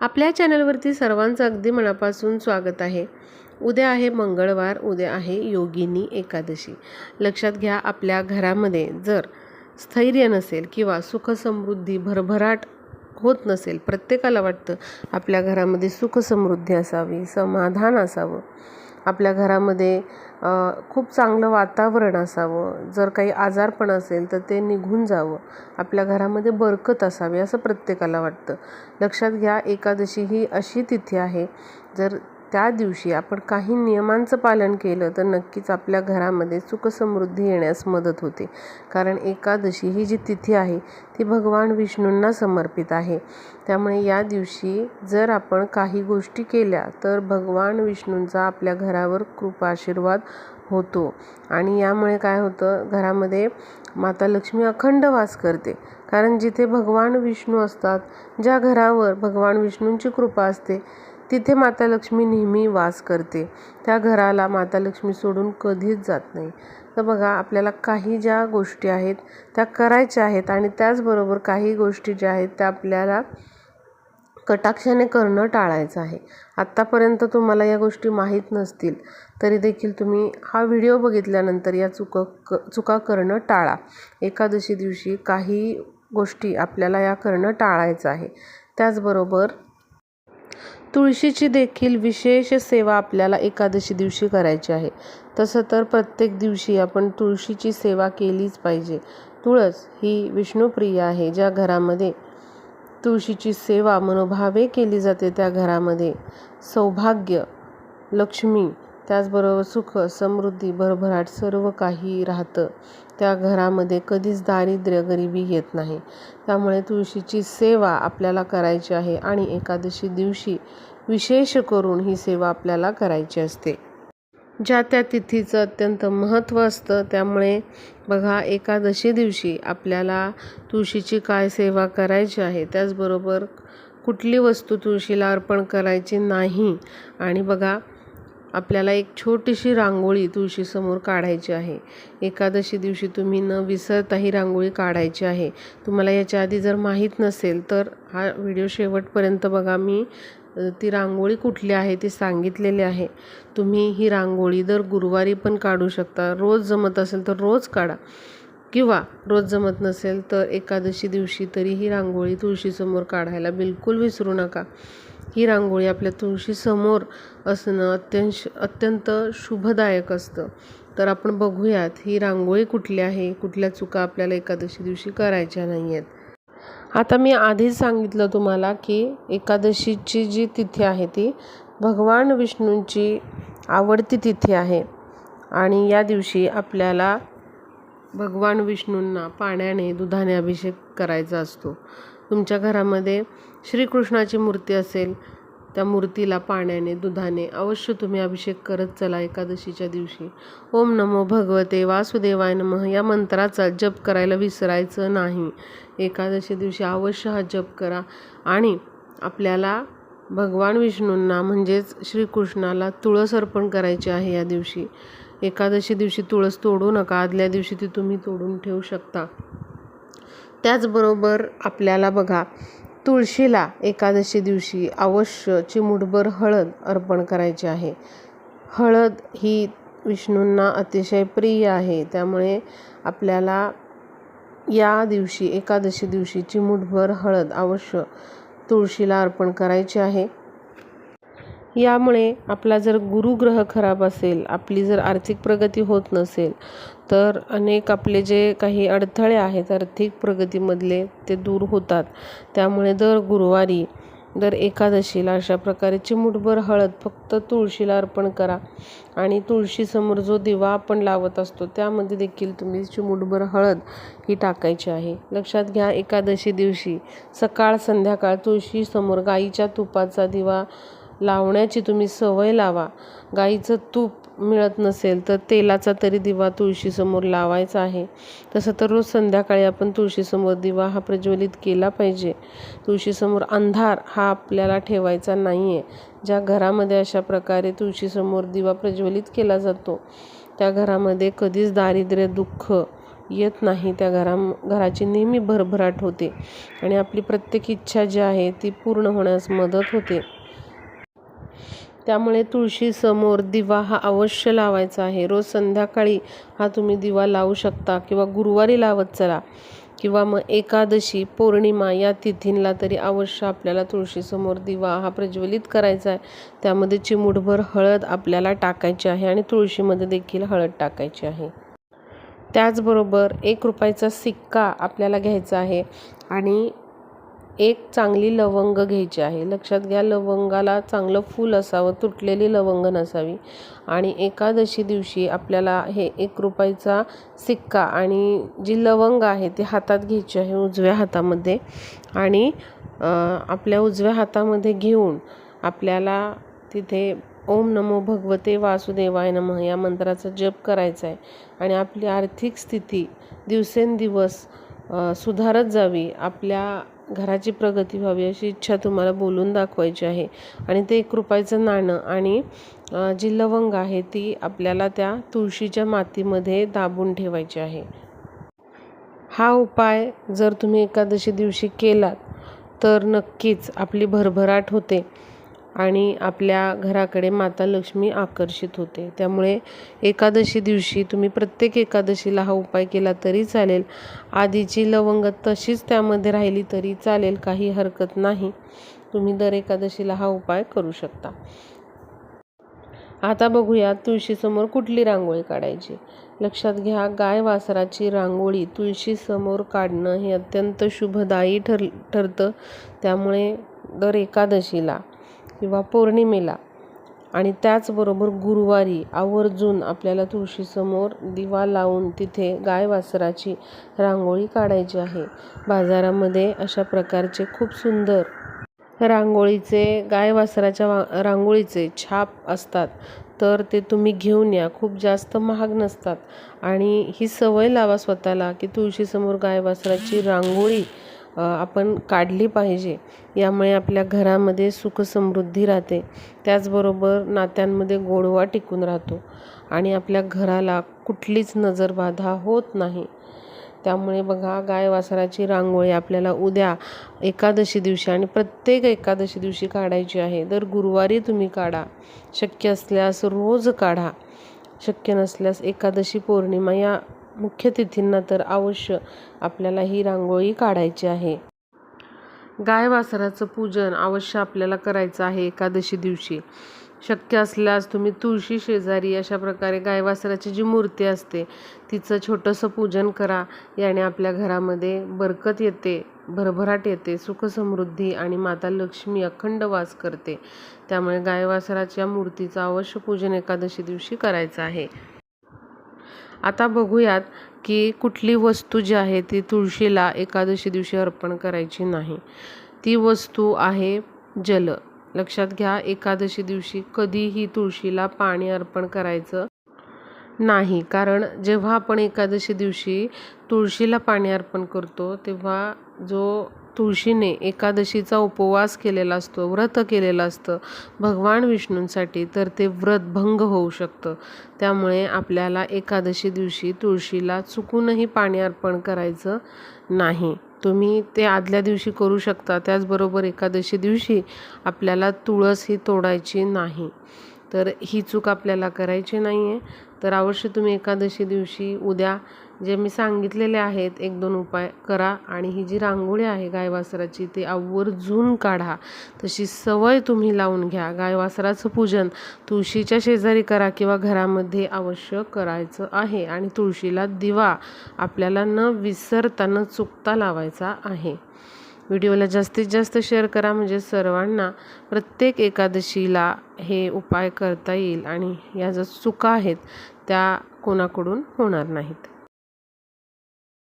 आपल्या चॅनलवरती सर्वांचं अगदी मनापासून स्वागत आहे. उद्या आहे मंगळवार उद्या आहे योगिनी एकादशी. लक्षात घ्या आपल्या घरामध्ये जर स्थैर्य नसेल किंवा सुखसमृद्धी भरभराट होत नसेल प्रत्येकाला वाटतं आपल्या घरामध्ये सुखसमृद्धी असावी समाधान असावं. आपल्या घरामध्ये खूप चांगलं वातावरण असावं. जर काही आजारपण असेल तर ते निघून जावं. आपल्या घरामध्ये बरकत असावी असं प्रत्येकाला वाटतं. लक्षात घ्या एकादशी ही अशी तिथी आहे. जर त्या दिवशी आपण काही नियमांचं पालन केलं तर नक्कीच आपल्या घरामध्ये सुखसमृद्धी येण्यास मदत होते. कारण एकादशी ही जी तिथी आहे ती भगवान विष्णूंना समर्पित आहे. त्यामुळे या दिवशी जर आपण काही गोष्टी केल्या तर भगवान विष्णूंचा आपल्या घरावर कृपा आशीर्वाद होतो. आणि यामुळे काय होतं घरामध्ये माता लक्ष्मी अखंड वास करते. कारण जिथे भगवान विष्णू असतात ज्या घरावर भगवान विष्णूंची कृपा असते तिथे माता लक्ष्मी नेहमी वास करते. त्या घराला माता लक्ष्मी सोडून कधीच जात नाही. तर बघा आपल्याला काही ज्या गोष्टी आहेत त्या करायच्या आहेत आणि त्याचबरोबर काही गोष्टी ज्या आहेत त्या आपल्याला कटाक्षाने करणं टाळायचं आहे. आत्तापर्यंत तुम्हाला या गोष्टी माहीत नसतील तरी देखील तुम्ही हा व्हिडिओ बघितल्यानंतर या चुक क चुका करणं टाळा. एकादशी दिवशी काही गोष्टी आपल्याला या करणं टाळायचं आहे. त्याचबरोबर तुळशीची देखील विशेष सेवा आपल्याला एकादशी दिवशी करायची आहे. तसं तर प्रत्येक दिवशी आपण तुळशीची सेवा केलीच पाहिजे. तुळस ही विष्णुप्रिय आहे ज्या घरामध्ये तुळशीची सेवा मनोभावे केली जाते त्या घरामध्ये सौभाग्य लक्ष्मी त्याचबरोबर सुख समृद्धी भरभराट सर्व काही राहतं. त्या घरामध्ये कधीच दारिद्र्य गरिबी येत नाही. त्यामुळे तुळशीची सेवा आपल्याला करायची आहे आणि एकादशी दिवशी विशेष करून ही सेवा आपल्याला करायची असते. ज्या त्या तिथीचं अत्यंत महत्त्व असतं त्यामुळे बघा एकादशी दिवशी आपल्याला तुळशीची काय सेवा करायची आहे त्याचबरोबर कुठली वस्तू तुळशीला अर्पण करायची नाही. आणि बघा आपल्याला एक छोटीशी रांगोळी तुळशीसमोर काढायची आहे. एकादशी दिवशी तुम्ही न विसरता ही रांगोळी काढायची आहे. तुम्हाला याच्या आधी जर माहीत नसेल तर हा व्हिडिओ शेवटपर्यंत बघा. मी ती रांगोळी कुठली आहे ती सांगितलेली आहे. तुम्ही ही रांगोळी दर गुरुवारी पण काढू शकता. रोज जमत असेल तर रोज काढा. किंवा रोज जमत नसेल तर एकादशी दिवशी तरी ही रांगोळी तुळशीसमोर काढायला बिलकुल विसरू नका. ही रांगोळी आपल्या तुळशीसमोर असणं अत्यंत अत्यंत शुभदायक असतं. तर आपण बघूयात ही रांगोळी कुठली आहे? कुठल्या चुका आपल्याला एकादशी दिवशी करायच्या नाही आहेत आता मी आधीच सांगितलं तुम्हाला की एकादशीची जी तिथी आहे ती भगवान विष्णूंची आवडती तिथी आहे. आणि या दिवशी आपल्याला भगवान विष्णूंना पाण्याने दुधाने अभिषेक करायचा असतो. तुमच्या घरामध्ये श्रीकृष्णाची मूर्ती असेल त्या मूर्तीला पाण्याने दुधाने अवश्य तुम्ही अभिषेक करत चला एकादशीच्या दिवशी. ओम नमो भगवते वासुदेवाय नमः. या मंत्राचा जप करायला विसरायचं नाही. एकादशी दिवशी अवश्य हा जप करा. आणि आपल्याला भगवान विष्णूंना म्हणजेच श्रीकृष्णाला तुळस अर्पण करायची आहे या दिवशी. एकादशी दिवशी तुळस तोडू नका. आदल्या दिवशी ती तुम्ही तोडून ठेवू शकता. त्याचबरोबर आपल्याला बघा तुळशीला एकादशी दिवशी अवश्य चिमूटभर हळद अर्पण करायची आहे. हळद ही विष्णूंना अतिशय प्रिय आहे. त्यामुळे आपल्याला या दिवशी एकादशी दिवशी चिमूटभर हळद अवश्य तुळशीला अर्पण करायची आहे. यामुळे आपला जर गुरुग्रह खराब असेल आपली जर आर्थिक प्रगती होत नसेल तर अनेक आपले जे काही अडथळे आहेत आर्थिक प्रगतीमधले ते दूर होतात. त्यामुळे दर गुरुवारी दर एकादशीला अशा प्रकारे चिमूटभर हळद फक्त तुळशीला अर्पण करा. आणि तुळशीसमोर जो दिवा आपण लावत असतो त्यामध्ये देखील तुम्ही चिमूटभर हळद ही टाकायची आहे. लक्षात घ्या एकादशी दिवशी सकाळ संध्याकाळ तुळशीसमोर गाईच्या तुपाचा दिवा लावण्याची तुम्ही सवय लावा. गाईचं तूप मिळत नसेल तर तेलाचा तरी दिवा तुळशीसमोर लावायचा आहे. तसं तर रोज संध्याकाळी आपण तुळशीसमोर दिवा हा प्रज्वलित केला पाहिजे. तुळशीसमोर अंधार हा आपल्याला ठेवायचा नाही आहे ज्या घरामध्ये अशा प्रकारे तुळशीसमोर दिवा प्रज्वलित केला जातो त्या घरामध्ये कधीच दारिद्र्य दुःख येत नाही. त्या घरा घराची नेहमी भरभराट होते आणि आपली प्रत्येक इच्छा जी आहे ती पूर्ण होण्यास मदत होते. त्यामुळे तुळशीसमोर दिवा हा अवश्य लावायचा आहे. रोज संध्याकाळी हा तुम्ही दिवा लावू शकता किंवा गुरुवारी लावत चला किंवा मग एकादशी पौर्णिमा या तिथींला तरी अवश्य आपल्याला तुळशीसमोर दिवा हा प्रज्वलित करायचा आहे. त्यामध्ये चिमुटभर हळद आपल्याला टाकायची आहे आणि तुळशीमध्ये देखील हळद टाकायची आहे. त्याचबरोबर एक रुपयाचा सिक्का आपल्याला घ्यायचा आहे आणि एक चांगली लवंग घ्यायची आहे. लक्षात घ्या लवंगाला चांगलं फूल असावं तुटलेली लवंग नसावी. आणि एकादशी दिवशी आपल्याला हे एक रुपयाचा सिक्का आणि जी लवंग आहे ती हातात घ्यायची आहे उजव्या हातामध्ये. आणि आपल्या उजव्या हातामध्ये घेऊन आपल्याला तिथे ओम नमो भगवते वासुदेवाय नमः या मंत्राचा जप करायचा आहे. आणि आपली आर्थिक स्थिती दिवसेंदिवस सुधारत जावी. आपल्या घराची प्रगती व्हावी अशी इच्छा तुम्हाला बोलून दाखवायची आहे. आणि ते एक रुपयाचं नाणं आणि जी लवंग आहे ती आपल्याला त्या तुळशीच्या मातीमध्ये दाबून ठेवायची आहे. हा उपाय जर तुम्ही एकादशी दिवशी केलात तर नक्कीच आपली भरभराट होते. आणि आपल्या घराकडे माता लक्ष्मी आकर्षित होते. त्यामुळे एकादशी दिवशी तुम्ही प्रत्येक एकादशीला हा उपाय केला तरी चालेल. आधीची लवंग तशीच त्यामध्ये राहिली तरी चालेल काही हरकत नाही. तुम्ही दर एकादशीला हा उपाय करू शकता. आता बघूया तुळशीसमोर कुठली रांगोळी काढायची. लक्षात घ्या गाय वासराची रांगोळी तुळशीसमोर काढणं हे अत्यंत शुभदायी ठर ठरतं. त्यामुळे दर एकादशीला किंवा पौर्णिमेला. आणि त्याचबरोबर गुरुवारी आवर्जून आपल्याला तुळशीसमोर दिवा लावून तिथे गाय वासराची रांगोळी काढायची आहे. बाजारामध्ये अशा प्रकारचे खूप सुंदर रांगोळीचे गाय वासराच्या रांगोळीचे छाप असतात. तर ते तुम्ही घेऊन या खूप जास्त महाग नसतात. आणि ही सवय लावा स्वतःला की तुळशीसमोर गाय वासराची रांगोळी आपण काढली पाहिजे. यामुळे आपल्या घरामध्ये सुखसमृद्धी राहते. त्याचबरोबर नात्यांमध्ये गोडवा टिकून राहतो. आणि आपल्या घराला कुठलीच नजरबाधा होत नाही. त्यामुळे बघा गाय वासराची रांगोळी आपल्याला उद्या एकादशी दिवशी आणि प्रत्येक एकादशी दिवशी काढायची आहे. दर गुरुवारी तुम्ही काढा. शक्य असल्यास रोज काढा. शक्य नसल्यास एकादशी पौर्णिमा या मुख्य तिथींना तर अवश्य आपल्याला ही रांगोळी काढायची आहे. गाय वासराचं पूजन अवश्य आपल्याला करायचं आहे एकादशी दिवशी. शक्य असल्यास तुम्ही तुळशी शेजारी अशा प्रकारे गाय वासराची जी मूर्ती असते तिचं छोटंसं पूजन करा. याने आपल्या घरामध्ये बरकत येते भरभराट येते सुखसमृद्धी आणि माता लक्ष्मी अखंड वास करते. त्यामुळे गायवासराच्या मूर्तीचं अवश्य पूजन एकादशी दिवशी करायचं आहे. आता बघूयात की कुठली वस्तू जी आहे ती तुळशीला एकादशी दिवशी अर्पण करायची नाही. ती वस्तू आहे जल. लक्षात घ्या एकादशी दिवशी कधीही तुळशीला पाणी अर्पण करायचं नाही. कारण जेव्हा आपण एकादशी दिवशी तुळशीला पाणी अर्पण करतो तेव्हा जो तुळशीने एकादशीचा उपवास केलेला असतो व्रत केलेलं असतं. भगवान विष्णूंसाठी तर ते व्रत भंग होऊ शकतं. त्यामुळे आपल्याला एकादशी दिवशी तुळशीला चुकूनही पाणी अर्पण करायचं नाही. तुम्ही ते आदल्या दिवशी करू शकता. त्याचबरोबर एकादशी दिवशी आपल्याला तुळस ही तोडायची नाही. तर ही चूक आपल्याला करायची नाही आहे तर अवश्य तुम्ही एकादशी दिवशी उद्या जे मी सांगितलेले आहेत एक दोन उपाय करा आणि ही जी रांगोळी आहे गायवासराची ती आवर्जून काढा. तशी सवय तुम्ही लावून घ्या. गायवासराचं पूजन तुळशीच्या शेजारी करा किंवा घरामध्ये अवश्य करायचं आहे आणि तुळशीला दिवा. आपल्याला न विसरता न चुकता लावायचा आहे. व्हिडिओला जास्तीत जास्त शेअर करा म्हणजे सर्वांना प्रत्येक एकादशीला हे उपाय करता येईल आणि या ज्या चुका आहेत त्या कोणाकडून होणार नाहीत.